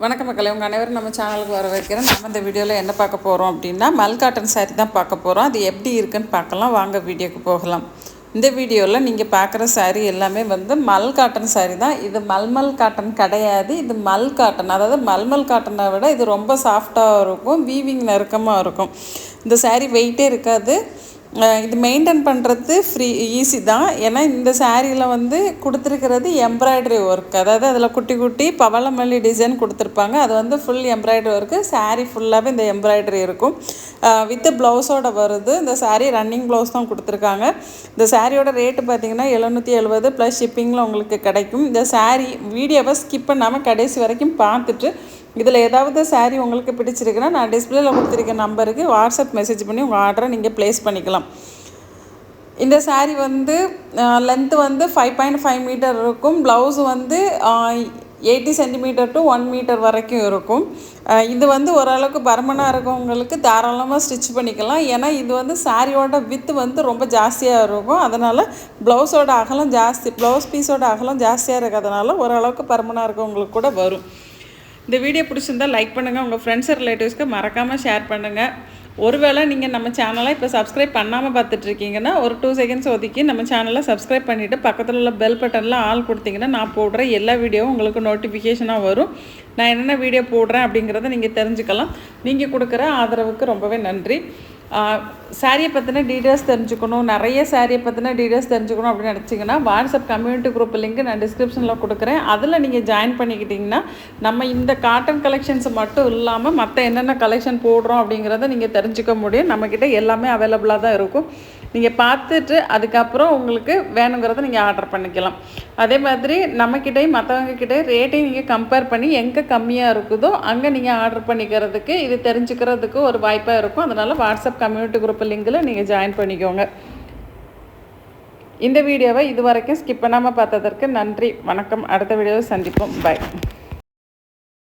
வணக்கம் மக்களே உங்கள் அனைவரும் நம்ம சேனலுக்கு வர வைக்கிறேன் நம்ம இந்த வீடியோவில் என்ன பார்க்க போகிறோம் அப்படின்னா மல் காட்டன் தான் பார்க்க போகிறோம் அது எப்படி இருக்குன்னு பார்க்கலாம். வாங்க வீடியோக்கு போகலாம். இந்த வீடியோவில் நீங்கள் பார்க்குற saree எல்லாமே வந்து மல் காட்டன் saree தான். இது மல்மல் காட்டன் கிடையாது. இது மல் காட்டன் அதாவது மல்மல் காட்டனை விட இது ரொம்ப சாஃப்டாக இருக்கும். வீவிங் நெருக்கமாக இருக்கும். இந்த saree வெயிட்டே இருக்காது. இது மெயின்டைன் பண்ணுறது ஃப்ரீ ஈஸி தான். ஏன்னா இந்த சாரியில் வந்து கொடுத்துருக்கிறது எம்ப்ராய்டரி ஒர்க் அதாவது அதில் குட்டி குட்டி பவளமல்லி டிசைன் கொடுத்துருப்பாங்க. அது வந்து ஃபுல் எம்ப்ராய்டரி ஒர்க்கு சாரீ ஃபுல்லாகவே இந்த எம்ப்ராய்டரி இருக்கும். வித் ப்ளவுஸோட வருது. இந்த சாரீ ரன்னிங் ப்ளவுஸ் தான் கொடுத்துருக்காங்க. இந்த சாரியோட ரேட்டு பார்த்தீங்கன்னா எழுநூற்றி எழுபது ப்ளஸ் ஷிப்பிங்கில் உங்களுக்கு கிடைக்கும். இந்த சாரீ வீடியோவை ஸ்கிப் பண்ணாமல் கடைசி வரைக்கும் பார்த்துட்டு இதில் ஏதாவது சாரீ உங்களுக்கு பிடிச்சிருக்குன்னா நான் டிஸ்பிளேல கொடுத்துருக்க நம்பருக்கு வாட்ஸ்அப் மெசேஜ் பண்ணி உங்கள் ஆர்டரை நீங்கள் ப்ளேஸ் பண்ணிக்கலாம். இந்த சாரீ வந்து லென்த்து வந்து ஃபைவ் பாயிண்ட் ஃபைவ் மீட்டர் இருக்கும். ப்ளவுஸ் வந்து eighty centimetre to one metre வரைக்கும் இருக்கும். இது வந்து ஓரளவுக்கு பர்மனாக இருக்கவங்களுக்கு தாராளமாக ஸ்டிச் பண்ணிக்கலாம். ஏன்னா இது வந்து சாரியோட வித்து வந்து ரொம்ப ஜாஸ்தியாக இருக்கும். அதனால் ப்ளவுஸோட அகலம் ஜாஸ்தி ப்ளவுஸ் பீஸோட அகலம் ஜாஸ்தியாக இருக்கிறதுனால ஓரளவுக்கு பர்மனாக இருக்கவங்களுக்கு கூட வரும். இந்த வீடியோ பிடிச்சிருந்தா லைக் பண்ணுங்கள் உங்கள் ஃப்ரெண்ட்ஸ் ரிலேட்டிவ்ஸ்க்கு மறக்காமல் ஷேர் பண்ணுங்கள் ஒருவேளை நீங்கள் நம்ம சேனலை இப்போ சப்ஸ்கிரைப் பண்ணாமல் பார்த்துட்ருக்கீங்கன்னா ஒரு டூ செகண்ட்ஸ் ஒதுக்கி நம்ம சேனலை சப்ஸ்கிரைப் பண்ணிவிட்டு பக்கத்தில் உள்ள பெல் பட்டனில் ஆள் கொடுத்தீங்கன்னா நான் போடுற எல்லா வீடியோவும் உங்களுக்கு நோட்டிஃபிகேஷனாக வரும். நான் என்னென்ன வீடியோ போடுறேன் அப்படிங்கிறத நீங்கள் தெரிஞ்சுக்கலாம். நீங்கள் கொடுக்குற ஆதரவுக்கு ரொம்பவே நன்றி. சாரியை பற்றின டீட்டெயில்ஸ் தெரிஞ்சுக்கணும். நிறைய சாரியை பற்றின டீட்டெயில்ஸ் தெரிஞ்சுக்கணும் அப்படின்னு நினச்சிங்கன்னா வாட்ஸ்அப் கம்யூனிட்டி குரூப் லிங்க் நான் டிஸ்கிரிப்ஷனில் கொடுக்குறேன். அதில் நீங்கள் ஜாயின் பண்ணிக்கிட்டிங்கன்னா நம்ம இந்த காட்டன் கலெக்ஷன்ஸ் மட்டும் இல்லாமல் மற்ற என்னென்ன கலெக்ஷன் போடுறோம் அப்படிங்கிறத நீங்கள் தெரிஞ்சுக்க முடியும். நம்மக்கிட்ட எல்லாமே அவைலபிளாக தான் இருக்கும். நீங்கள் பார்த்துட்டு அதுக்கப்புறம் உங்களுக்கு வேணுங்கிறத நீங்கள் ஆர்டர் பண்ணிக்கலாம். அதே மாதிரி நம்மக்கிட்டையும் மற்றவங்கக்கிட்டே ரேட்டையும் நீங்கள் கம்பேர் பண்ணி எங்கே கம்மியாக இருக்குதோ அங்கே நீங்கள் ஆர்டர் பண்ணிக்கிறதுக்கு இது தெரிஞ்சுக்கிறதுக்கு ஒரு வாய்ப்பாக இருக்கும். அதனால் வாட்ஸ்அப் கம்யூனிட்டி குரூப் லிங்கில் நீங்கள் ஜாயின் பண்ணிக்கோங்க. இந்த வீடியோவை இது வரைக்கும் ஸ்கிப் பண்ணாமல் பார்த்ததற்கு நன்றி. வணக்கம். அடுத்த வீடியோவை சந்திப்போம். பை